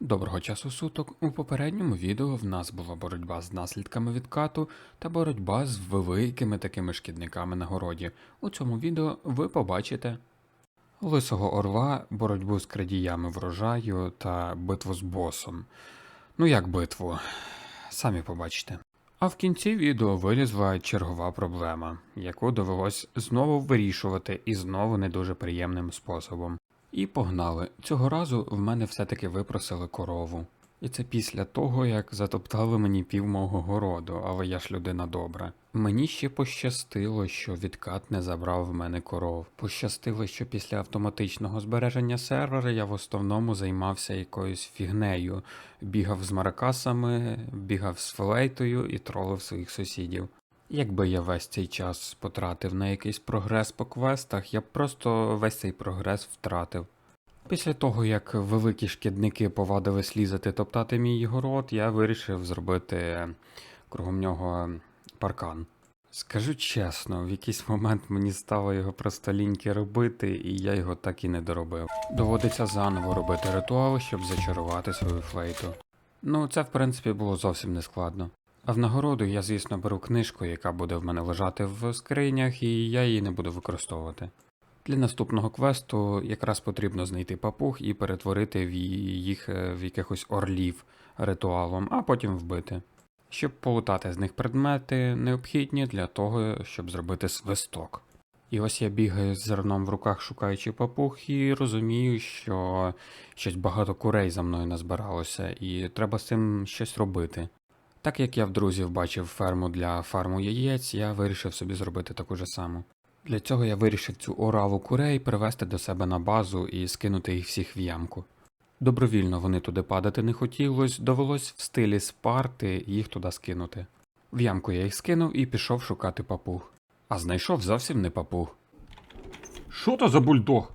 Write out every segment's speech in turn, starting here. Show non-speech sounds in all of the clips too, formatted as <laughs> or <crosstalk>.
Доброго часу суток. У попередньому відео в нас була боротьба з наслідками відкату та боротьба з великими такими шкідниками на городі. У цьому відео ви побачите лисого орла, боротьбу з крадіями врожаю та битву з босом. Ну як битву, самі побачите. А в кінці відео вилізла чергова проблема, яку довелось знову вирішувати і знову не дуже приємним способом. І погнали. Цього разу в мене все-таки випросили корову. І це після того, як затоптали мені пів мого городу, але я ж людина добра. Мені ще пощастило, що відкат не забрав в мене коров. Пощастило, що після автоматичного збереження сервера я в основному займався якоюсь фігнею, бігав з маракасами, бігав з флейтою і тролив своїх сусідів. Якби я весь цей час потратив на якийсь прогрес по квестах, я б просто весь цей прогрес втратив. Після того, як великі шкідники повадили слізати топтати мій город, я вирішив зробити кругом нього паркан. Скажу чесно, в якийсь момент мені стало його просто ліньки робити, і я його так і не доробив. Доводиться заново робити ритуал, щоб зачарувати свою флейту. Ну, це в принципі було зовсім не складно. А в нагороду я, звісно, беру книжку, яка буде в мене лежати в скринях, і я її не буду використовувати. Для наступного квесту якраз потрібно знайти папуг і перетворити в їх е, в якихось орлів ритуалом, а потім вбити. Щоб полутати з них предмети, необхідні для того, щоб зробити свисток. І ось я бігаю з зерном в руках, шукаючи папуг, і розумію, що щось багато курей за мною назбиралося, і треба з цим щось робити. Так як я в друзів бачив ферму для фарму яєць, я вирішив собі зробити таку ж саму. Для цього я вирішив цю ораву курей привезти до себе на базу і скинути їх всіх в ямку. Добровільно вони туди падати не хотілось, довелось в стилі спарти їх туди скинути. В ямку я їх скинув і пішов шукати папуг. А знайшов зовсім не папуг. Що то за бульдог?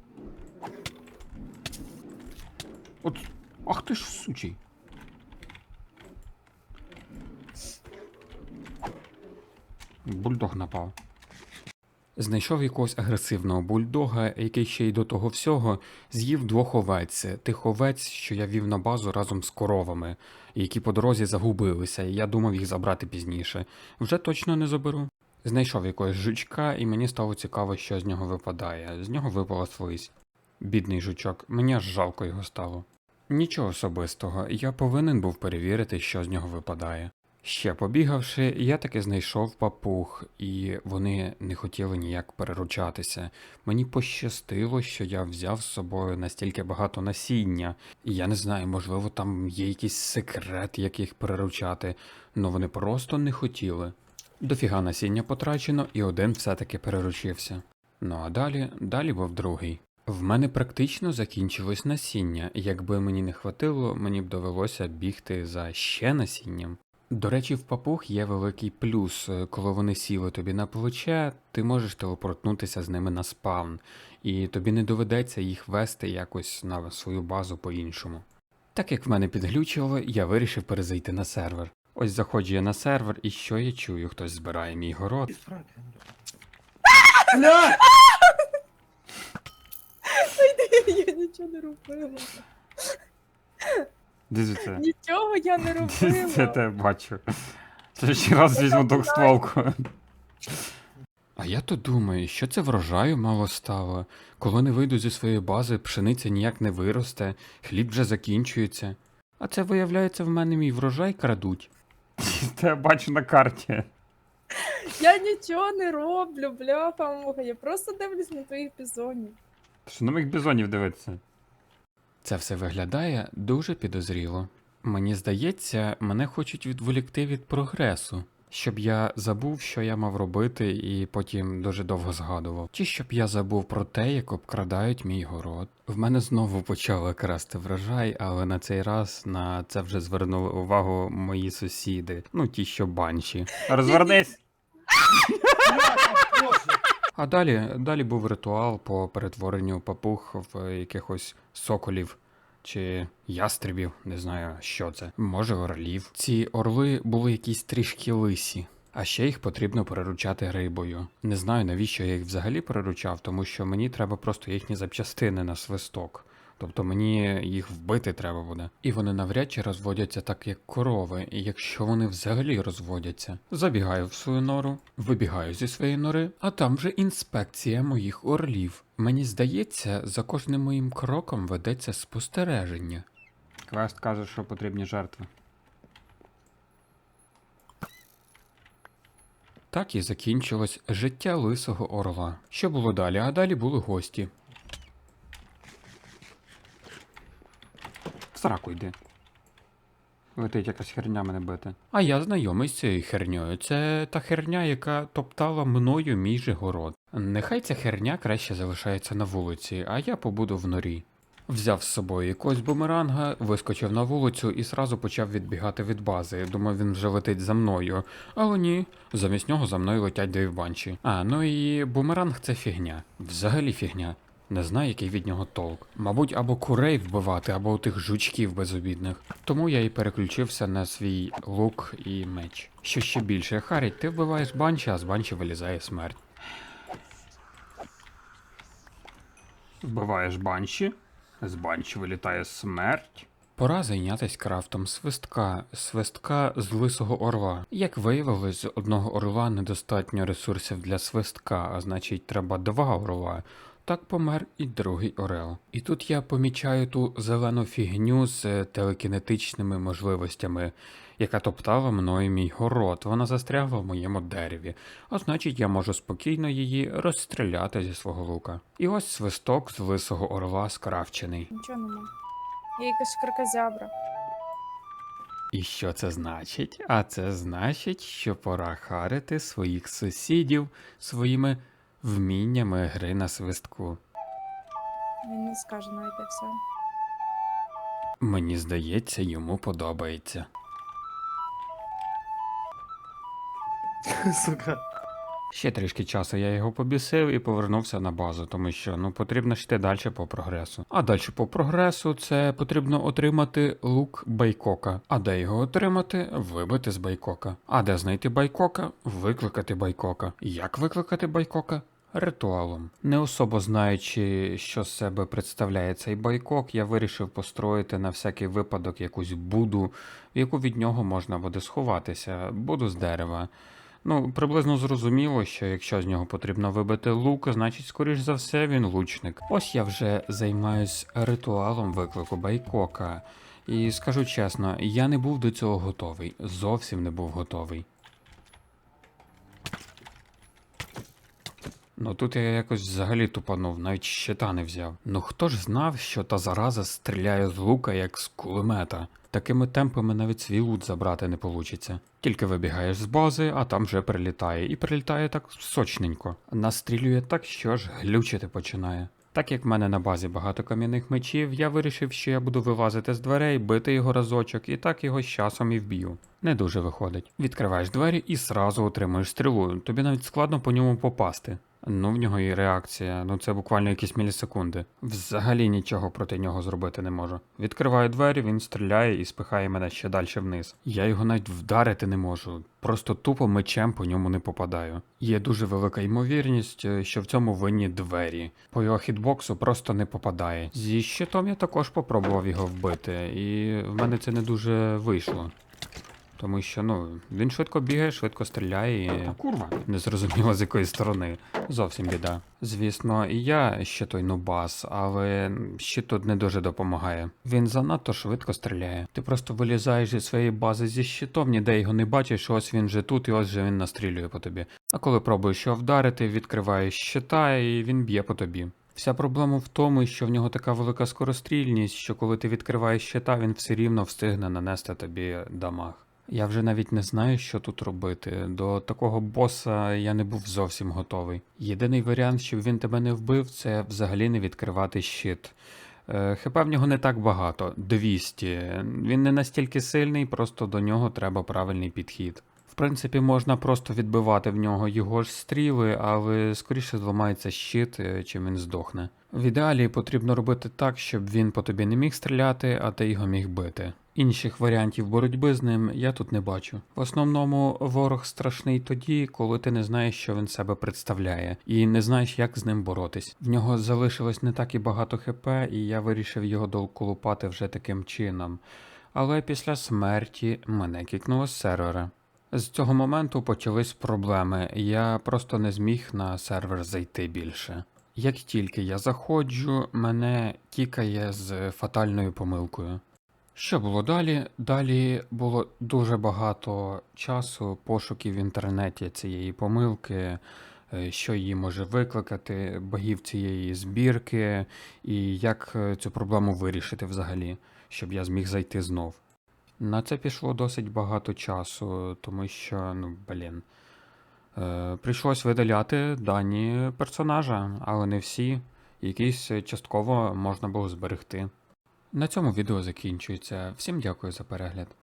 От. Ах ти ж сучий. Бульдог напав. Знайшов якогось агресивного бульдога, який ще й до того всього з'їв двох овець, тих овець, що я вів на базу разом з коровами, які по дорозі загубилися, і я думав їх забрати пізніше. Вже точно не заберу. Знайшов якогось жучка, і мені стало цікаво, що з нього випадає. З нього випала слизь. Бідний жучок, мені аж жалко його стало. Нічого особистого, я повинен був перевірити, що з нього випадає. Ще побігавши, я таки знайшов папуг, і вони не хотіли ніяк переручатися. Мені пощастило, що я взяв з собою настільки багато насіння, і я не знаю, можливо, там є якийсь секрет, як їх переручати, але вони просто не хотіли. Дофіга насіння потрачено, і один все-таки переручився. Ну а далі, далі був другий. В мене практично закінчилось насіння. Якби мені не хватило, мені б довелося бігти за ще насінням. До речі, в папуг є великий плюс. Е, Коли вони сіли тобі на плече, ти можеш телепортнутися з ними на спавн, і тобі не доведеться їх вести якось на свою базу по-іншому. Так як в мене підглючило, я вирішив перезайти на сервер. Ось заходжу я на сервер, і що я чую? Хтось збирає мій город. Я нічого не робила. Дивіться. <laughs> Нічого я не робила. Це те бачу. Це ще раз візьму двохстволку. А я то думаю, що це врожаю мало стало. Коли не вийду зі своєї бази, пшениця ніяк не виросте, хліб вже закінчується. А це, виявляється, в мене мій врожай крадуть. <laughs> Це я бачу на карті. Я нічого не роблю, бляха муха. Я просто дивлюсь на твоїх бізонів. Що на моїх бізонів дивиться? Це все виглядає дуже підозріло. Мені здається, мене хочуть відволікти від прогресу, щоб я забув, що я мав робити, і потім дуже довго згадував. Чи щоб я забув про те, як обкрадають мій город. В мене знову почали красти врожай, але на цей раз на це вже звернули увагу мої сусіди, ну ті, що банші. Розвернись! <laughs> А далі, далі був ритуал по перетворенню папуг в якихось соколів чи ястребів, не знаю, що це. Може, орлів. Ці орли були якісь трішки лисі. А ще їх потрібно переручати рибою. Не знаю, навіщо я їх взагалі переручав, тому що мені треба просто їхні запчастини на свисток. Тобто мені їх вбити треба буде. І вони навряд чи розводяться так, як корови, якщо вони взагалі розводяться. Забігаю в свою нору, вибігаю зі своєї нори, а там вже інспекція моїх орлів. Мені здається, за кожним моїм кроком ведеться спостереження. Квест каже, що потрібні жертви. Так і закінчилось життя лисого орла. Що було далі? А далі були гості. Сраку йди. Летить якась херня мене бити. А я знайомий з цією херньою. Це та херня, яка топтала мною мій же город. Нехай ця херня краще залишається на вулиці, а я побуду в норі. Взяв з собою якогось бумеранга, вискочив на вулицю і сразу почав відбігати від бази. Думав, він вже летить за мною. Але ні, замість нього за мною летять девбанчі. А, ну і бумеранг це фігня. Взагалі фігня. Не знаю, який від нього толк. Мабуть, або курей вбивати, або тих жучків безобідних. Тому я і переключився на свій лук і меч. Що ще більше, Харі, ти вбиваєш банчі, а з банчі вилізає смерть. Вбиваєш банші, з банші вилітає смерть. Пора зайнятися крафтом свистка, свистка з лисого орла. Як виявилось, з одного орла недостатньо ресурсів для свистка, а значить треба два орла. Так помер і другий орел. І тут я помічаю ту зелену фігню з телекінетичними можливостями, яка топтала мною мій город. Вона застрягла в моєму дереві, а значить я можу спокійно її розстріляти зі свого лука. І ось свисток з лисого орла скрафчений. Нічого нема. Є якась кракозябра. І що це значить? А це значить, що пора харити своїх сусідів своїми вміннями гри на свистку. Він не скаже навіть і все. Мені здається, йому подобається. Сука. Ще трішки часу я його побісив і повернувся на базу, тому що ну потрібно йти далі по прогресу. А далі по прогресу це потрібно отримати лук Байкока. А де його отримати? Вибити з Байкока. А де знайти Байкока? Викликати Байкока. Як викликати Байкока? Ритуалом. Не особо знаючи, що з себе представляє цей байкок, я вирішив построїти на всякий випадок якусь буду, яку від нього можна буде сховатися, буду з дерева. Ну, приблизно зрозуміло, що якщо з нього потрібно вибити лук, значить, скоріш за все, він лучник. Ось я вже займаюсь ритуалом виклику Байкока. І скажу чесно, я не був до цього готовий. Зовсім не був готовий. Ну тут я якось взагалі тупанув, навіть щита не взяв. Ну хто ж знав, що та зараза стріляє з лука, як з кулемета? Такими темпами навіть свій лут забрати не получиться. Тільки вибігаєш з бази, а там вже прилітає, і прилітає так сочненько. Настрілює так, що аж глючити починає. Так як в мене на базі багато кам'яних мечів, я вирішив, що я буду вилазити з дверей, бити його разочок, і так його з часом і вб'ю. Не дуже виходить. Відкриваєш двері і сразу отримуєш стрілу. Тобі навіть складно по ньому попасти. Ну, в нього і реакція, ну це буквально якісь мілісекунди. Взагалі нічого проти нього зробити не можу. Відкриваю двері, він стріляє і спихає мене ще далі вниз. Я його навіть вдарити не можу, просто тупо мечем по ньому не попадаю. Є дуже велика ймовірність, е, що в цьому винні двері. По його хітбоксу просто не попадає. Зі щитом я також попробував його вбити, і в мене це не дуже вийшло. Тому що ну він швидко бігає, швидко стріляє і. Курва. Не зрозуміло з якої сторони. Зовсім біда. Звісно, і я ще той нубас, але щит тут не дуже допомагає. Він занадто швидко стріляє. Ти просто вилізаєш зі своєї бази зі щитом, ніде його не бачиш, ось він же тут, і ось же він настрілює по тобі. А коли пробуєш його вдарити, відкриваєш щита, і він б'є по тобі. Вся проблема в тому, що в нього така велика скорострільність, що коли ти відкриваєш щита, він все рівно встигне нанести тобі дамаг. Я вже навіть не знаю, що тут робити. До такого боса я не був зовсім готовий. Єдиний варіант, щоб він тебе не вбив, це взагалі не відкривати щит. Е, ХП в нього не так багато 200. Він не настільки сильний, просто до нього треба правильний підхід. В принципі, можна просто відбивати в нього його ж стріли, але скоріше зламається щит, е, чим він здохне. В ідеалі потрібно робити так, щоб він по тобі не міг стріляти, а ти його міг бити. Інших варіантів боротьби з ним я тут не бачу. В основному ворог страшний тоді, коли ти не знаєш, що він себе представляє, і не знаєш, як з ним боротись. В нього залишилось не так і багато хп, і я вирішив його долколупати вже таким чином. Але після смерті мене кікнуло з сервера. З цього моменту почались проблеми. Я просто не зміг на сервер зайти більше. Як тільки я заходжу, мене тікає з фатальною помилкою. Що було далі? Далі було дуже багато часу пошуків в інтернеті цієї помилки, е, що її може викликати, богів цієї збірки, і як е, цю проблему вирішити взагалі, щоб я зміг зайти знов. На це пішло досить багато часу, тому що, ну, блін. Е, прийшлось видаляти дані персонажа, але не всі. Якісь частково можна було зберегти. На цьому відео закінчується. Всім дякую за перегляд.